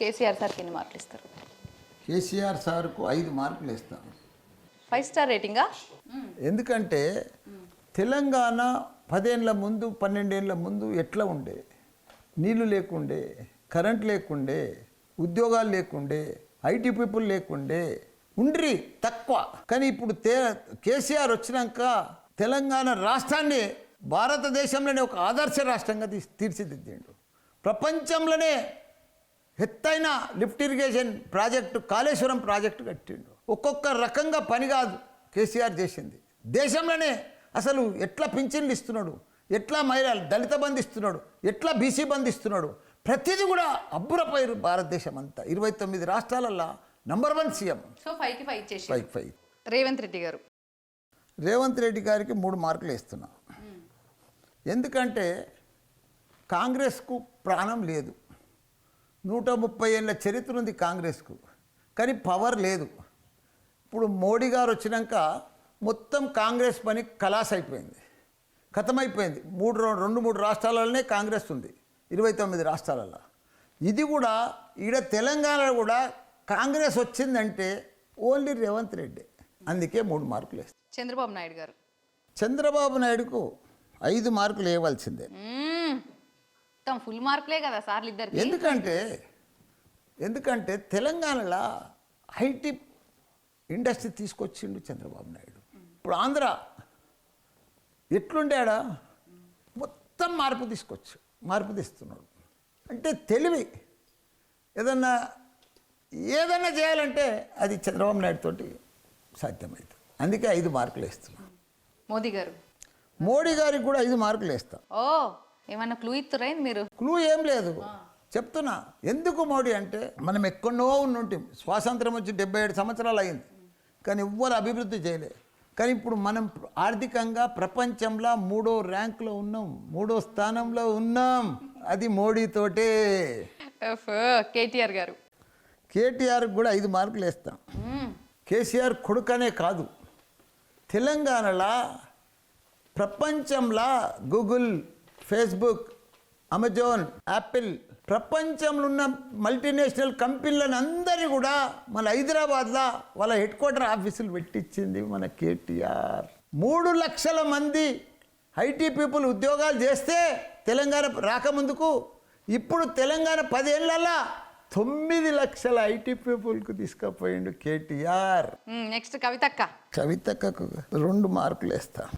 కేసీఆర్ సార్కి ఎన్ని మార్కులు ఇస్తారు? కేసీఆర్ సార్కు ఐదు మార్కులు ఇస్తాను. ఫైవ్ స్టార్ రేటింగా? ఎందుకంటే తెలంగాణ పదేళ్ళ ముందు పన్నెండేళ్ళ ముందు ఎట్లా ఉండే? నీళ్ళు లేకుండే కరెంట్ లేకుండే ఉద్యోగాలు లేకుండే ఐటీ పీపుల్ లేకుండే ఉండ్రి తక్కువ. కానీ ఇప్పుడు తే కేసీఆర్ వచ్చినాక తెలంగాణ రాష్ట్రాన్ని భారతదేశంలోనే ఒక ఆదర్శ రాష్ట్రంగా తీర్చి తీర్చిదిద్దిండు. ప్రపంచంలోనే ఎత్తైన lift irrigation project Kaleshwaram project కట్టిండు. ఒక్కొక్క రకంగా పని కాదు కేసీఆర్ చేసింది. దేశంలోనే అసలు ఎట్లా పింఛన్లు ఇస్తున్నాడు? ఎట్లా మహిళలు దళిత బంధు ఇస్తున్నాడు? ఎట్లా బీసీ బంధు ఇస్తున్నాడు? ప్రతిదీ కూడా అబ్బురపోయారు భారతదేశం అంతా ఇరవై తొమ్మిది రాష్ట్రాలల్లో నంబర్ వన్ సీఎం. సో ఫైవ్కి five five five. Revanth Reddy garu. Revanth Reddy గారికి మూడు మార్కులు ఇస్తున్నా ఎందుకంటే కాంగ్రెస్కు ప్రాణం లేదు. నూట ముప్పై ఏళ్ళ చరిత్ర ఉంది కాంగ్రెస్కు. కానీ పవర్ లేదు. ఇప్పుడు మోడీ గారు వచ్చినాక మొత్తం కాంగ్రెస్ పని కలాస్ అయిపోయింది ఖతమైపోయింది మూడు రెండు మూడు రాష్ట్రాలలోనే కాంగ్రెస్ ఉంది. ఇరవై తొమ్మిది రాష్ట్రాలలో ఇది కూడా ఈడ తెలంగాణలో కూడా కాంగ్రెస్ వచ్చిందంటే ఓన్లీ రేవంత్ రెడ్డి. అందుకే మూడు మార్కులు వేస్తాను చంద్రబాబు నాయుడు గారు. చంద్రబాబు నాయుడుకు ఐదు మార్కులు వేయవలసిందే. మొత్తం ఫుల్ మార్కులే కదా సార్లు ఇద్దరికి ఎందుకంటే ఎందుకంటే తెలంగాణలో ఐటీ ఇండస్ట్రీ తీసుకొచ్చిండు చంద్రబాబు నాయుడు. ఇప్పుడు ఆంధ్ర ఎట్లుండాడా? మొత్తం మార్పు తీసుకొచ్చు మార్పు తెస్తున్నాడు. అంటే తెలివి. ఏదన్నా ఏదన్నా చేయాలంటే అది చంద్రబాబు నాయుడు తోటి సాధ్యమవుతుంది అందుకే ఐదు మార్కులు వేస్తున్నాం. మోదీ గారు. మోడీ గారికి కూడా ఐదు మార్కులు వేస్తాం. ఓ! ఏమన్నా క్లూ ఇస్తురైంది మీరు? క్లూ ఏం లేదు. చెప్తున్నా. ఎందుకు మోడీ అంటే మనం ఎక్కడో ఉన్నుంటే స్వాతంత్రం వచ్చి డెబ్బై ఏడు సంవత్సరాలు అయింది కానీ ఎవ్వరు అభివృద్ధి చేయలే. కానీ ఇప్పుడు మనం ఆర్థికంగా ప్రపంచంలో మూడో ర్యాంక్లో ఉన్నాం. మూడో స్థానంలో ఉన్నాం. అది మోడీతోటే. కేటీఆర్ గారు. కేటీఆర్కి కూడా ఐదు మార్కులు వేస్తాం. కేసీఆర్ కొడుకనే కాదు. తెలంగాణలో ప్రపంచంలో గూగుల్ ఫేస్బుక్ అమెజాన్ యాపిల్ ప్రపంచంలో ఉన్న మల్టీనేషనల్ కంపెనీలను అందరినీ కూడా మన హైదరాబాద్లో వాళ్ళ హెడ్ క్వార్టర్ ఆఫీసులు పెట్టించింది మన కేటీఆర్. మూడు లక్షల మంది ఐటీ పీపుల్ ఉద్యోగాలు చేస్తే తెలంగాణ రాకముందుకు ఇప్పుడు తెలంగాణ పదేళ్ళలో తొమ్మిది లక్షల ఐటీ పీపుల్కు తీసుకుపోయిండు కేటీఆర్. నెక్స్ట్ కవితక్క. కవితకు రెండు మార్కులు వేస్తా